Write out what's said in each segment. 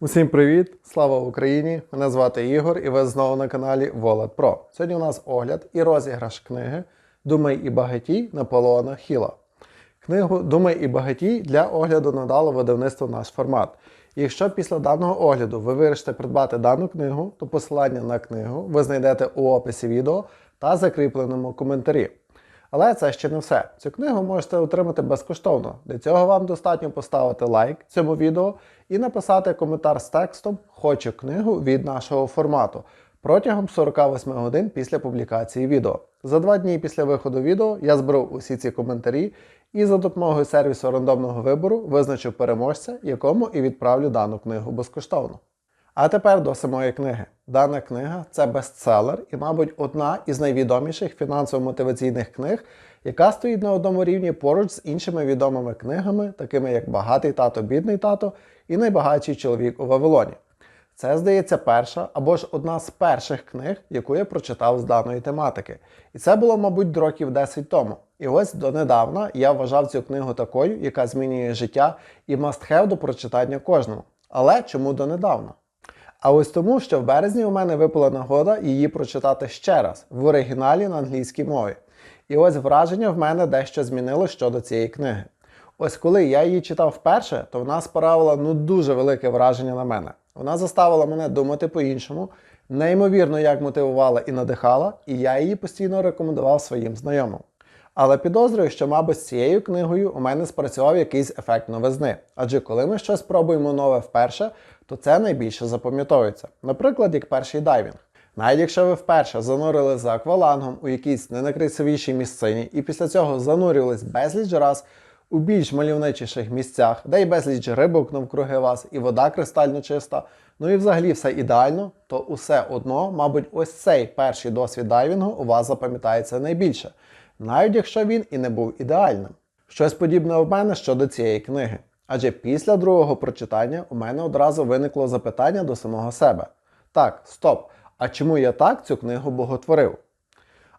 Усім привіт! Слава Україні! Мене звати Ігор і ви знову на каналі Волод Pro. Сьогодні у нас огляд і розіграш книги Думай і багатій Наполеона Хіла. Книгу Думай і багатій для огляду надало видавництво наш формат. І якщо після даного огляду ви вирішите придбати дану книгу, то посилання на книгу ви знайдете у описі відео та закріпленому коментарі. Але це ще не все. Цю книгу можете отримати безкоштовно. Для цього вам достатньо поставити лайк цьому відео і написати коментар з текстом Хочу книгу від нашого формату протягом 48 годин після публікації відео. За два дні після виходу відео я зберу усі ці коментарі і за допомогою сервісу рандомного вибору визначу переможця, якому і відправлю дану книгу безкоштовно. А тепер до самої книги. Дана книга це бестселер і, мабуть, одна із найвідоміших фінансово-мотиваційних книг, яка стоїть на одному рівні поруч з іншими відомими книгами, такими як Багатий тато, бідний тато і Найбагатший чоловік у Вавилоні. Це, здається, перша або ж одна з перших книг, яку я прочитав з даної тематики. І це було, мабуть, років 10 тому. І ось донедавна я вважав цю книгу такою, яка змінює життя і have до прочитання кожному. Але чому донедавна? А ось тому, що в березні у мене випала нагода її прочитати ще раз в оригіналі на англійській мові. І ось враження в мене дещо змінило щодо цієї книги. Ось коли я її читав вперше, то вона справила ну дуже велике враження на мене. Вона заставила мене думати по-іншому, неймовірно як мотивувала і надихала, і я її постійно рекомендував своїм знайомим. Але підозрюю, що, мабуть, з цією книгою у мене спрацював якийсь ефект новизни. Адже коли ми щось пробуємо нове вперше, то це найбільше запам'ятовується. Наприклад, як перший дайвінг. Навіть якщо ви вперше занурили за аквалангом у якійсь ненакрасивішій місцині і після цього занурювались безліч раз у більш мальовничіших місцях, де й безліч рибок навкруги вас, і вода кристально чиста, ну і взагалі все ідеально, то усе одно, мабуть, ось цей перший досвід дайвінгу у вас запам'ятається найбільше, навіть якщо він і не був ідеальним. Щось подібне у мене щодо цієї книги. Адже після другого прочитання у мене одразу виникло запитання до самого себе. Так, стоп, а чому я так цю книгу боготворив?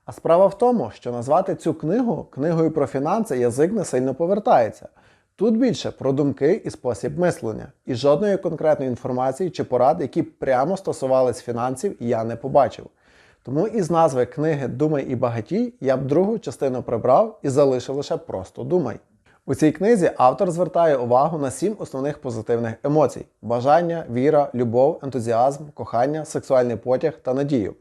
А справа в тому, що назвати цю книгу книгою про фінанси язик не сильно повертається. Тут більше про думки і спосіб мислення, і жодної конкретної інформації чи порад, які прямо стосувались фінансів, я не побачив. Тому із назви книги Думай і багатій я б другу частину прибрав і залишив лише просто думай. У цій книзі автор звертає увагу на сім основних позитивних емоцій: бажання, віра, любов, ентузіазм, кохання, сексуальний потяг та надію,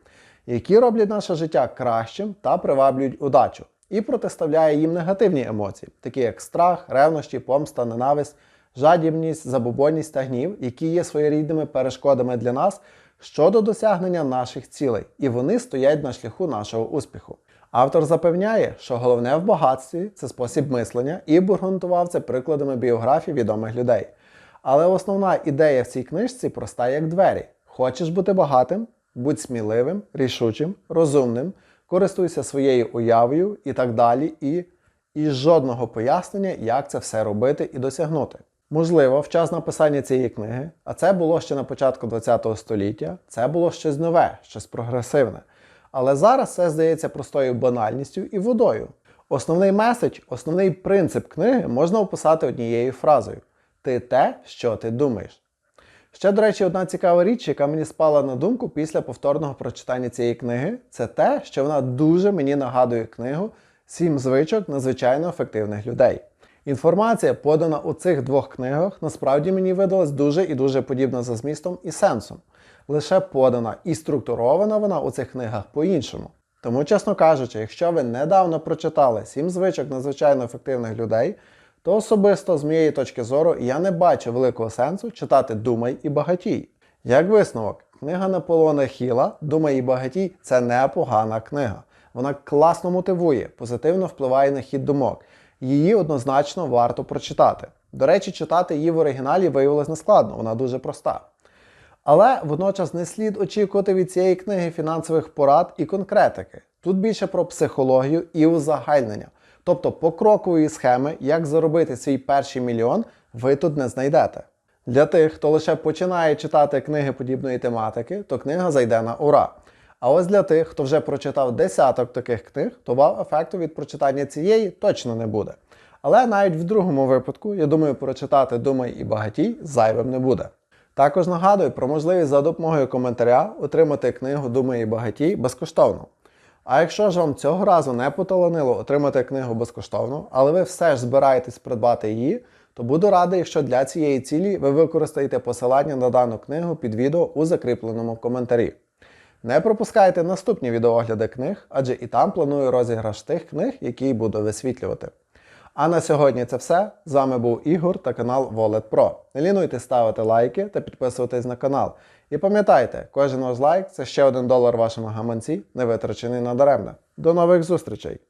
які роблять наше життя кращим та приваблюють удачу, і протиставляє їм негативні емоції, такі як страх, ревнощі, помста, ненависть, жадібність, забобонність та гнів, які є своєрідними перешкодами для нас щодо досягнення наших цілей, і вони стоять на шляху нашого успіху. Автор запевняє, що головне в багатстві це спосіб мислення, і обґрунтував це прикладами біографій відомих людей. Але основна ідея в цій книжці проста як двері: хочеш бути багатим, будь сміливим, рішучим, розумним, користуйся своєю уявою і так далі, і, і жодного пояснення, як це все робити і досягнути. Можливо, в час написання цієї книги, а це було ще на початку ХХ століття, це було щось нове, щось прогресивне. Але зараз це здається простою банальністю і водою. Основний меседж, основний принцип книги можна описати однією фразою: Ти те, що ти думаєш. Ще, до речі, одна цікава річ, яка мені спала на думку після повторного прочитання цієї книги, це те, що вона дуже мені нагадує книгу Сім звичок надзвичайно ефективних людей. Інформація, подана у цих двох книгах, насправді мені видалась дуже і дуже подібна за змістом і сенсом. Лише подана і структурована вона у цих книгах по-іншому. Тому, чесно кажучи, якщо ви недавно прочитали сім звичок надзвичайно ефективних людей, то особисто з моєї точки зору я не бачу великого сенсу читати Думай і багатій. Як висновок, книга Наполеона Хіла Думай і багатій це непогана книга. Вона класно мотивує, позитивно впливає на хід думок. Її однозначно варто прочитати. До речі, читати її в оригіналі виявилось нескладно, вона дуже проста. Але водночас не слід очікувати від цієї книги фінансових порад і конкретики. Тут більше про психологію і узагальнення. Тобто покрокової схеми, як заробити свій перший мільйон, ви тут не знайдете. Для тих, хто лише починає читати книги подібної тематики, то книга зайде на ура. А ось для тих, хто вже прочитав десяток таких книг, то вау-ефекту від прочитання цієї точно не буде. Але навіть в другому випадку, я думаю, прочитати Думай і багатій зайвим не буде. Також нагадую про можливість за допомогою коментаря отримати книгу Думай і багатій безкоштовно. А якщо ж вам цього разу не поталанило отримати книгу безкоштовно, але ви все ж збираєтесь придбати її, то буду радий, якщо для цієї цілі ви використаєте посилання на дану книгу під відео у закріпленому коментарі. Не пропускайте наступні відеогляди книг, адже і там планую розіграш тих книг, які буду висвітлювати. А на сьогодні це все. З вами був Ігор та канал Wallet Pro. Не лінуйте ставити лайки та підписуватись на канал. І пам'ятайте, кожен ваш лайк це ще один долар вашому гаманці, не витрачений надаремно. До нових зустрічей!